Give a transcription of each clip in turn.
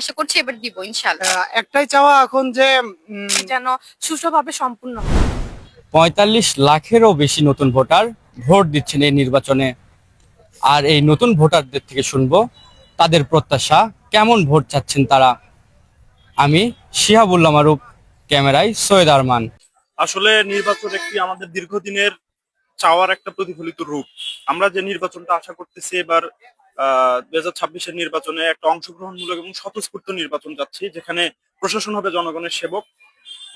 আশা করছি এবার দিব ইনশাল্লাহ একটাই চাওয়া এখন যে যেন সুষ্ঠুভাবে সম্পূর্ণ হয়। পঁয়তাল্লিশ লাখেরও বেশি নতুন ভোটার ভোট দিচ্ছেন এই নির্বাচনে। আর এই নতুন ভোটারদের থেকে শুনব তাদের প্রত্যাশা কেমন ভোট চাচ্ছেন তারা? আমি শিহাবুল্লাহ মারুফ ক্যামেরায় সৈয়দ আরমান। আসলে নির্বাচন একটি আমাদের দীর্ঘদিনের চাওয়ার একটা প্রতিফলিত রূপ। আমরা যে নির্বাচনটা আশা করতেছি এবার দুই হাজার ছাব্বিশের নির্বাচনে একটা অংশগ্রহণমূলক এবং স্বতঃস্ফূর্ত নির্বাচন যাচ্ছি যেখানে প্রশাসন হবে জনগণের সেবক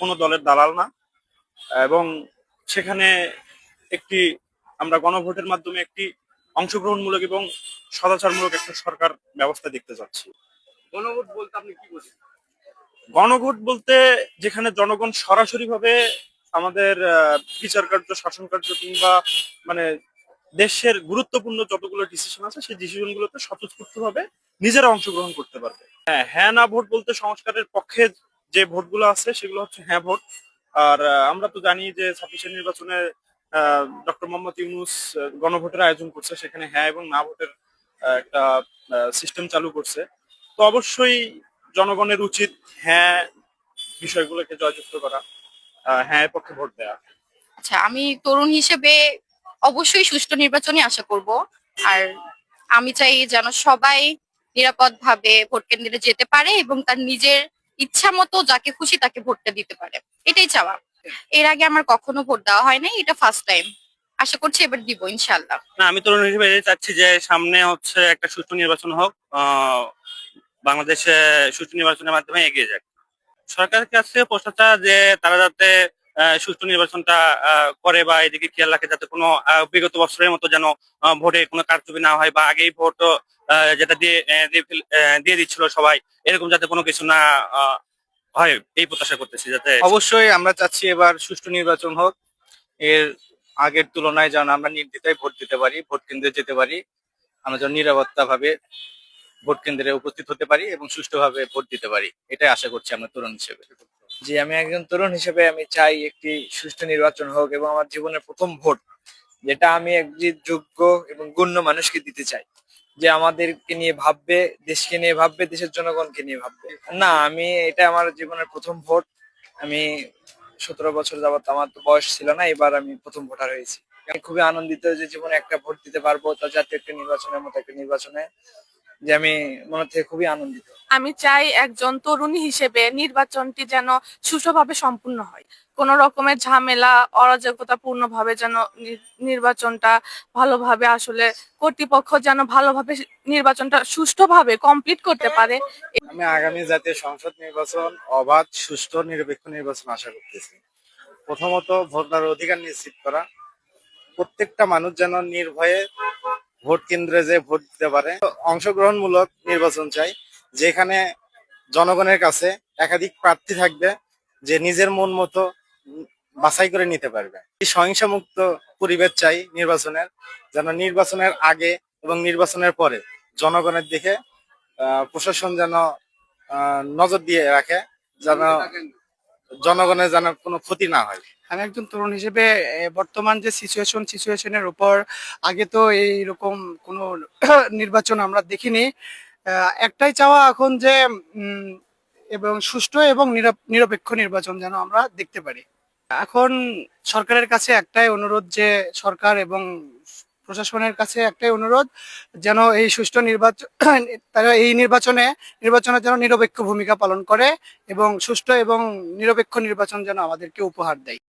কোনো দলের দালাল না। এবং সেখানে একটি আমরা গণভোটের মাধ্যমে একটি অংশগ্রহণমূলক এবং সদাচারমূলক একটা সরকার ব্যবস্থা দেখতে যাচ্ছি। গণভোট বলতে আপনি কি বলছেন গণভোট বলতে যেখানে জনগণ সরাসরিভাবে আমাদের বিচার কার্য শাসন কার্য কিংবা মানে দেশের গুরুত্বপূর্ণ যতগুলো ডিসিশন আছে, সেই ডিসিশন গুলোতে স্বতঃস্ফূর্ত ভাবে নিজেরা অংশগ্রহণ করতে পারবে। হ্যাঁ হ্যাঁ না ভোট বলতে সংস্কারের পক্ষে যে ভোটগুলো আছে, সেগুলো হচ্ছে হ্যাঁ ভোট। আর আমরা তো জানি যে ছাব্বিশের নির্বাচনে ডক্টর মোহাম্মদ ইউনুস গণভোটের আয়োজন করছে, সেখানে হ্যাঁ এবং না ভোটের একটা সিস্টেম চালু করছে। তো অবশ্যই জনগণের উচিত হ্যাঁ বিষয়গুলোকে জয়যুক্ত করা হ্যাঁ পক্ষে ভোট দেওয়া আচ্ছা আমি তরুণ হিসেবে অবশ্যই সুষ্ঠু নির্বাচনই আশা করব। আর আমি চাই যেন সবাই নিরাপদভাবে ভোট কেন্দ্রে যেতে পারে এবং তার নিজের ইচ্ছা মতো যাকে খুশি তাকে ভোটটা দিতে পারে। এটাই চাওয়া। এর আগে আমার কখনো ভোট দেওয়া হয় নাই, এটা ফার্স্ট টাইম আশা করছি এবার দিব ইনশাল্লাহ না, আমি তরুণ হিসেবে চাচ্ছি যে সামনে হচ্ছে একটা সুষ্ঠু নির্বাচন হোক বাংলাদেশে সুষ্ঠু নির্বাচনের মাধ্যমে এগিয়ে যাক। সরকারের কাছে প্রশ্নটা যে তারা যাতে সুষ্ঠু নির্বাচনটা করে বা এদিকে খেয়াল রাখে যাতে কোনো বিগত বছরের মতো যেন ভোটে কোনো কারচুপি না হয় বা আগেই ভোট যেটা দিয়ে দিয়ে দিচ্ছিল সবাই, এরকম যাতে কোনো কিছু না হয়, এই প্রত্যাশা করতেছি যাতে অবশ্যই আমরা চাচ্ছি এবার সুষ্ঠু নির্বাচন হোক। এর আগের তুলনায় যেন আমরা নির্দ্বিধায় ভোট দিতে পারি, ভোট কেন্দ্রে যেতে পারি, আমরা যেন নিরাপত্তা ভাবে ভোট কেন্দ্রে উপস্থিত হতে পারি এবং সুষ্ঠুভাবে ভোট দিতে পারি। এটাই আশা করছি আমরা তরুণ হিসেবে। জি আমি একজন তরুণ হিসেবে আমি চাই একটি সুষ্ঠু নির্বাচন হোক এবং আমার জীবনের প্রথম ভোট, যেটা আমি একজন যোগ্য এবং গণ্য মানুষকে দিতে চাই। যে আমাদেরকে নিয়ে ভাববে, দেশকে নিয়ে ভাববে, দেশের জনগণকে নিয়ে ভাববে। না, আমি এটা আমার জীবনের প্রথম ভোট। আমি সতেরো বছর যাবত আমার তো বয়স ছিল না, এবার আমি প্রথম ভোটার হয়েছি। আমি খুবই আনন্দিত যে জীবনে একটা ভোট দিতে পারব, তা জাতীয় একটা নির্বাচনের মতো একটা নির্বাচনে। যে আমি মনে থেকে খুবই আনন্দিত। আমি চাই একজন তরুণী হিসেবে নির্বাচনটি যেন সুষ্ঠুভাবে সম্পূর্ণ হয়। কোন রকমের ঝামেলা অরাজকতা পূর্ণভাবে যেন নি- নির্বাচনটা ভালোভাবে আসলে কর্তৃপক্ষ যেন ভালোভাবে নির্বাচনটা সুষ্ঠুভাবে কমপ্লিট করতে পারে। আমি আগামী জাতীয় সংসদ নির্বাচন অবাধ সুষ্ঠু নিরপেক্ষ নির্বাচন আশা করতেছি। প্রথমত ভোটার অধিকার নিশ্চিত করা। প্রত্যেকটা মানুষ যেন নির্ভয়ে ভোট কেন্দ্রে যে ভোট দিতে পারে অংশগ্রহণমূলক নির্বাচন চাই। যেখানে জনগণের কাছে একাধিক প্রার্থী থাকবে, যে নিজের মন মতো বাছাই করে নিতে পারবে। সহিংসা মুক্ত পরিবেশ চাই নির্বাচনের, যেন নির্বাচনের আগে এবং নির্বাচনের পরে জনগণের দিকে প্রশাসন যেন নজর দিয়ে রাখে, যেন জনগণের যেন কোনো ক্ষতি না হয়। আমি একজন তরুণ হিসেবে বর্তমান যে সিচুয়েশন সিচুয়েশনের উপর আগে তো এইরকম কোনো নির্বাচন আমরা দেখিনি। একটাই চাওয়া এখন যে এবং সুষ্ঠু এবং নিরপ- নিরপেক্ষ নির্বাচন যেন আমরা দেখতে পারি। এখন সরকারের কাছে একটাই অনুরোধ যে সরকার এবং প্রশাসনের কাছে একটাই অনুরোধ, যেন এই সুষ্ঠু নির্বাচন তারা এই নির্বাচনে নির্বাচনে যেন নিরপেক্ষ ভূমিকা পালন করে এবং সুষ্ঠু এবং নিরপেক্ষ নির্বাচন যেন আমাদেরকে উপহার দেয়।